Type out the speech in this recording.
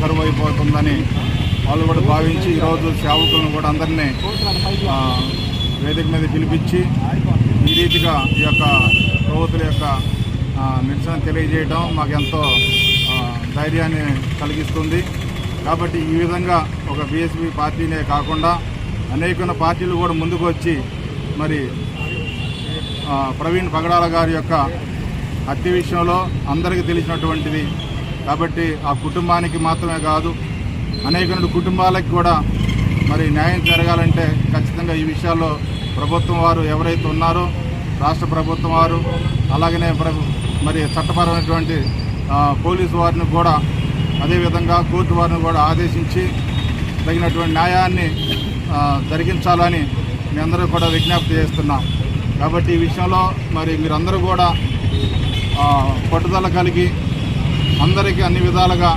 కరువు అయిపోతుందని వాళ్ళు కూడా భావించి ఈరోజు సేవకులను కూడా అందరినీ వేదిక మీద పిలిపించి ఈ రీతిగా ఈ యొక్క ప్రభుత్వం యొక్క నిరసన తెలియజేయడం మాకు ఎంతో ధైర్యాన్ని కలిగిస్తుంది. కాబట్టి ఈ విధంగా ఒక బీఎస్పీ పార్టీనే కాకుండా అనేక పార్టీలు కూడా ముందుకు వచ్చి మరి ప్రవీణ్ పగడాల గారి యొక్క హత్య విషయంలో అందరికీ తెలిసినటువంటిది కాబట్టి ఆ కుటుంబానికి మాత్రమే కాదు అనేక కుటుంబాలకు కూడా మరి న్యాయం జరగాలంటే ఖచ్చితంగా ఈ విషయాల్లో ప్రభుత్వం వారు ఎవరైతే ఉన్నారో రాష్ట్ర ప్రభుత్వం వారు అలాగనే మరి చట్టపరమైనటువంటి పోలీసు వారిని కూడా అదేవిధంగా కోర్టు వారిని కూడా ఆదేశించి తగినటువంటి న్యాయాన్ని జరిగించాలని మీ అందరూ కూడా విజ్ఞప్తి చేస్తున్నాం. కాబట్టి ఈ విషయంలో మరి మీరందరూ కూడా పట్టుదల కలిగి అందరికీ అన్ని విధాలుగా